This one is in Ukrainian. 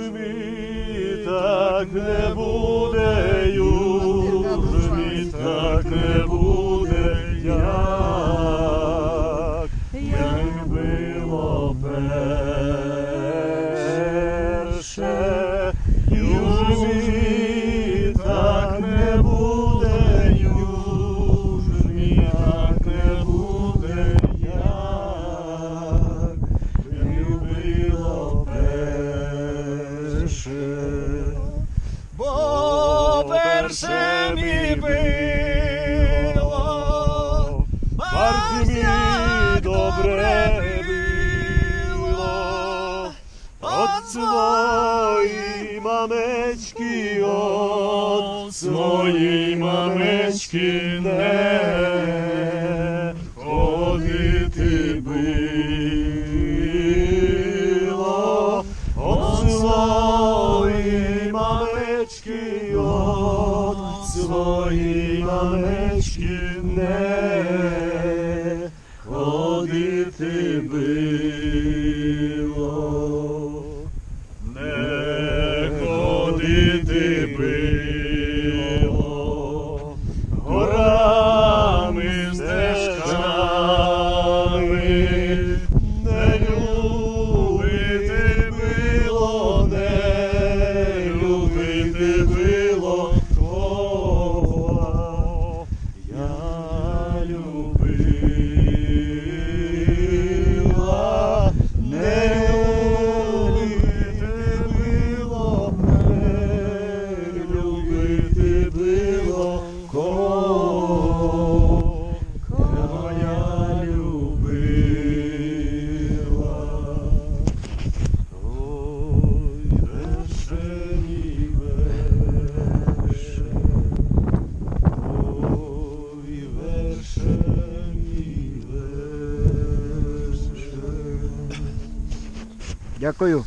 живи, так не буде. першим, бо першим і било, партії добре било, от своїй мамечки, от своїй мамечки не. Дочки от свої мамечки не ходити било. Дякую.